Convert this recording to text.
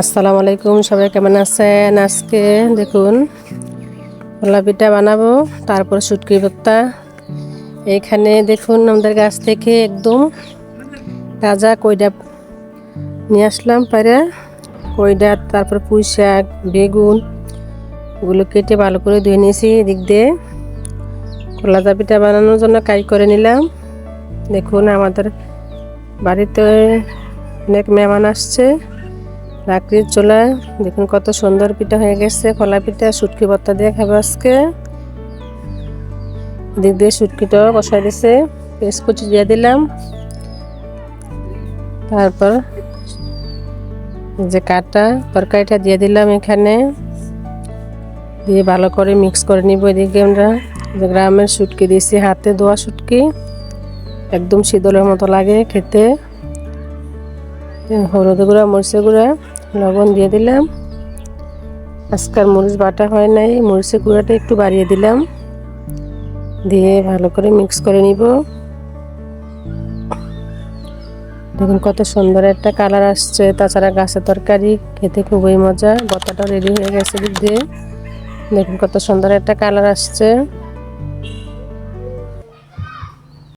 আসসালামু আলাইকুম, সবাই কেমন আছেন? আজকে দেখুন কলা পিঠা বানাবো, তারপর শুটকি ভর্তা। এখানে দেখুন, আমাদের গাছ থেকে একদম তাজা কইডা নিয়ে আসলাম পারে কইডা, তারপর পুঁই শাক, বেগুন, ওগুলো কেটে ভালো করে ধুয়ে নিয়েছি এদিক দিয়ে। কলাজা পিঠা বানানোর জন্য কাই করে নিলাম। দেখুন, আমাদের বাড়িতে অনেক মেহমান আসছে। লাকড়ির চোলা। দেখুন কত সুন্দর পিঠা হয়ে গেছে। কলা পিঠা, শুটকি ভর্তা দিয়ে খাব আজকে। দিক দিয়ে শুটকিটাও বসাই দিছে। পেস্ট কুচি দিয়ে দিলাম। তারপর যে কাটা তরকারিটা দিয়ে দিলাম এখানে। দিয়ে ভালো করে মিক্স করে নিব এদিকে আমরা। যে গ্রামের শুটকি দিয়েছি, হাতে ধোয়া শুটকি। একদম শীতলের মতো লাগে খেতে। হলুদ গুঁড়া, মরিচের গুঁড়া। লবণ দিয়ে দিলাম। আজকাল মরিচ বাটা হয় নাই, মরিচের গুঁড়াটা একটু বাড়িয়ে দিলাম। দিয়ে ভালো করে মিক্স করে নিব। দেখুন কত সুন্দর একটা কালার আসছে, তাছাড়া গাছের তরকারি, খেতে খুবই মজা বতাটা রেডি হয়ে গেছে দিয়ে। দেখুন কত সুন্দর একটা কালার আসছে।